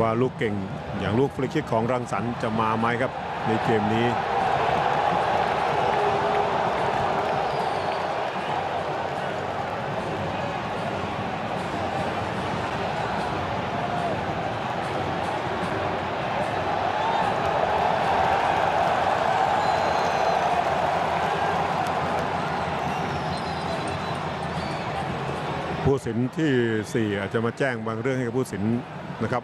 ว่าลูกเก่งอย่างลูกฟรีคิกของรังสรรค์จะมาไหมครับในเกมนี้ผู้สินที่ 4 อาจจะมาแจ้งบางเรื่องให้กับผู้สินนะครับ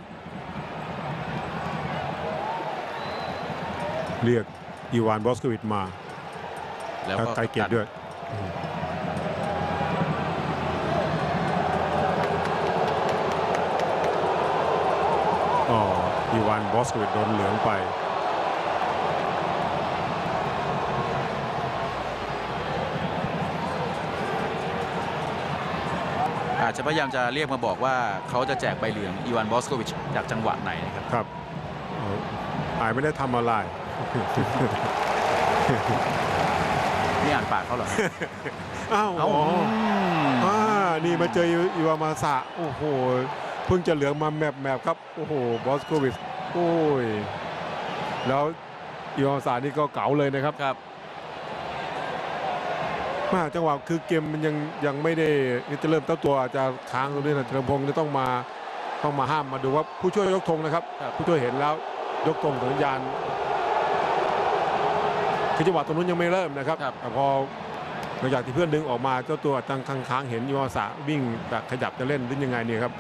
เรียกอีวานบอสกวิดมาแล้วแล้วก็ไกลเกียรติด้วยอืมอ๋ออีวานบอสกวิดโดนเหลืองไปอาจจะพยายามจะเรียกมาบอกว่าเขาจะแจกใบเหลืองอีวานบอสโควิชจากจังหวะไหนนะครับ ครับเอ่ออายไม่ได้ทำอะไร นี่อ่านปากเขาเหรอ อ้าวเอ้า อ๋อมอ่านี่มาเจออิวามาสะโอ้โห เพิ่งจะเหลืองมาแมบแมบครับ โอ้โห บอสโควิดโอ้ย แล้วอิวามาสะนี่ก็เก๋าเลยนะครับครับ มาจังหวะคือเกมมันยังยังไม่ได้นี่จะเริ่มเต้าตัวอาจจะค้างตรงนี้นะเฉลิมพงศ์จะต้องมาต้องมาห้ามมาดูว่าผู้ช่วยยกธงนะครับ ครับ ผู้ช่วยเห็นแล้วยกธงสัญญาณ คือจังหวะตรงนู้นยังไม่เริ่มนะครับครับ แต่พอหลังจากที่เพื่อนดึงออกมาเจ้าตัวตั้งค้างๆเห็นยูอาสะวิ่งแบบขยับจะเล่นหรือยังไงเนี่ยครับ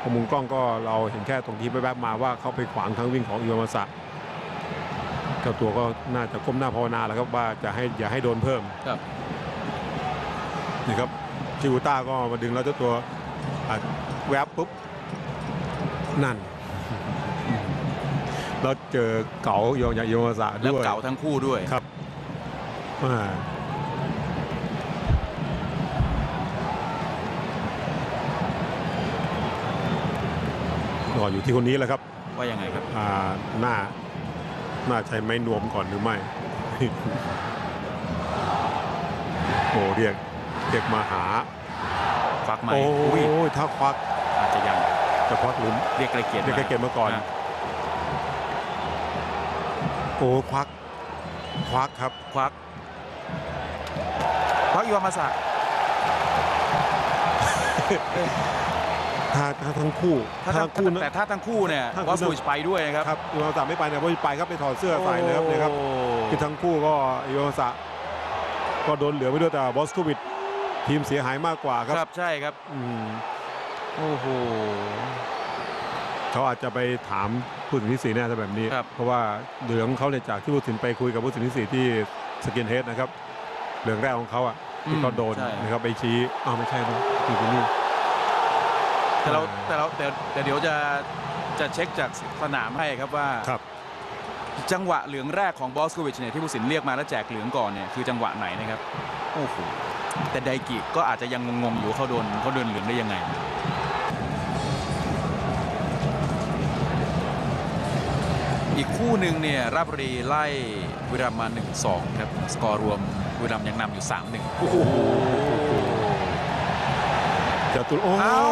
พอมุมกล้องก็เราเห็นแค่ตรงที่แวบๆมาว่าเขาไปขวางทางวิ่งของยูอาสะเจ้าตัวก็น่าจะก้มหน้าภาวนาแล้วครับว่าจะให้อย่าให้โดนเพิ่มครับ นี่ครับชิวต้าก็มาดึงแล้วเจ้าตัวอะแวบปุ๊บนั่น แล้วเจอเก๋ายองยาโยมาสะแล้วด้วย เก่าทั้งคู่ด้วย ครับ อ่าก็อยู่ที่คนนี้แหละครับ ว่ายังไงครับ อ่าหน้าน่าใช้ไม้นวมก่อนหรือไม่ โอ้เรียกเรียกมาหา ควักไหมโอ้อุ้ยยถ้าควักอาจจะยังจะควักหรือเรียกไกลเกียรติเรียกไกลเกียรติมาก่อนะ โอ้ควัก ควักครับ ควัก ควักอีวามาสะถ้าถ้าทั้งคู่ถ้าถ้าทั้ทั้งงคู่นะแต่ถ้าทั้งคู่เนี่ยถ้าบอสคู่โควิชไปด้วยนะครับครับยูโรสะไม่ไปเนี่ยเพราะไปครับไปถอดเสื้อใส่เลยครับเนี่ยครับโอ้คือทั้งคู่ก็ยูโรสะก็โดนเหลือไปด้วยแต่บอสโควิดทีมเสียหายมากกว่าคครับรับใช่ครับอืมโอ้โห เขาอาจจะไปถามผู้สินที่สี่แน่ถ้าแบบนี้ ครับ เพราะว่าเหลืองเขาเนี่ยจากที่ผู้สินไปคุยกับผู้สินที่สี่ที่สกินเฮดนะครับ เหลืองแรกของเขาอะที่เขาโดนใช่นะครับไปชี้อ้าวไม่ใช่นะคือคนนี้แต่เราอ่าแต่เราแต่แต่เดี๋ยวจะจะเช็คจากสนามให้ครับว่า ครับ จังหวะเหลืองแรกของบอสโควิชเนี่ยที่ผู้สินเรียกมาแล้วแจกเหลืองก่อนเนี่ยคือจังหวะไหนนะครับโอ้โหแต่ไดกิก็อาจจะยังงงๆอยู่ว่าเขาโดนเขาโดนเหลืองได้ยังไง อีกคู่หนึ่งเนี่ยราชบุรีไล่วิรัมย์มา 1-2 ครับ สกอร์รวมวิรัมย์ยังนำอยู่ 3-1 โอ้โหจตุรโอ้เอ้า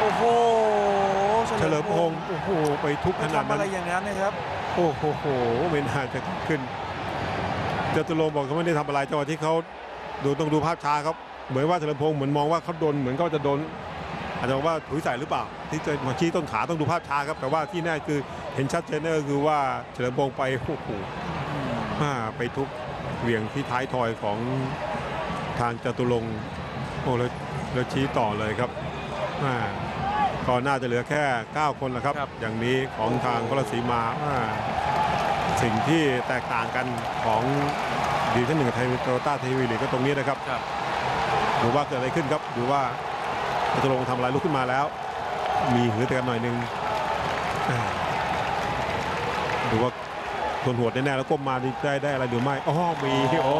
โอ้โหเฉลิมพงศ์โอ้โหไปทุบไปขนาดทำนั้อะไรนอย่างนั้นนะครับ โอ้โหโหไม่น่าจะขึ้นจตุรงค์บอกเขาไม่ได้ทำอะไรจังหวะที่เขาดูต้องดูภาพช้าครับเหมือนว่าเฉลิมพงศ์เหมือนมองว่าเขาโดนเหมือนเขาจะโดนอาจจะบอกว่าถุยใส่หรือเปล่า ที่จะมาชี้ต้นขาต้องดูภาพช้าครับแต่ว่าที่แน่คือ เห็นชัดเจนนั่นก็คือว่าเฉลิมพงศ์ไปโอ้โหอ่าไปทุบเหวี่ยงที่ท้ายทอยของทางจตุรงค์โอ้แล้วแล้วชี้ต่อเลยครับอ่าก็น่าจะเหลือแค่ 9 คนแหละครับครับอย่างนี้ของทางพลศรีมาอ่าสิ่งที่แตกต่างกันของดีที่หนึ่งกับไทยโตโยต้าทีวีลีกก็ตรงนี้นะครับครับดูว่าเกิดอะไรขึ้นครับดูว่าจตุรงค์ทำอะไรลุกขึ้นมาแล้ว มีหือแต่กันหน่อยหนึง อ่าดูว่าทนหัวดแน่ๆแล้วก้มมาได้ได้อะไรหรือไม่อ๋อมีโอ้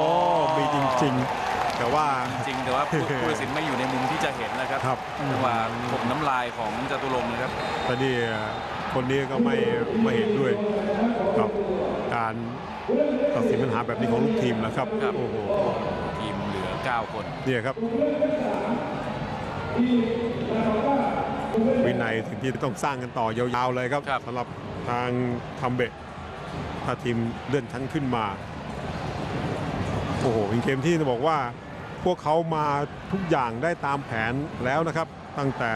มีจริง ๆ แต่ว่าจริงๆแต่ว่าผู้ผู้ตัดสินไม่อยู่ในมุมที่จะเห็นนะครับครับ จังหวะผมน้ำลายของจตุรงค์นะครับ แต่นี่คนนี้ก็ไม่ไม่เห็นด้วยกับการตัดสินปัญหาแบบนี้ของลูกทีมนะครับครับ โอ้โหทีมเหลือ 9 คน เนี่ยครับ วินัยถึงที่ต้องสร้างกันต่อยาวๆเลยครับครับ สำหรับ ทางทำเบะถ้าทีมเลื่อนชั้นขึ้นมาโอ้โหเป็นเกมที่จะบอกว่า พวกเขามาทุกอย่างได้ตามแผนแล้วนะครับ ตั้งแต่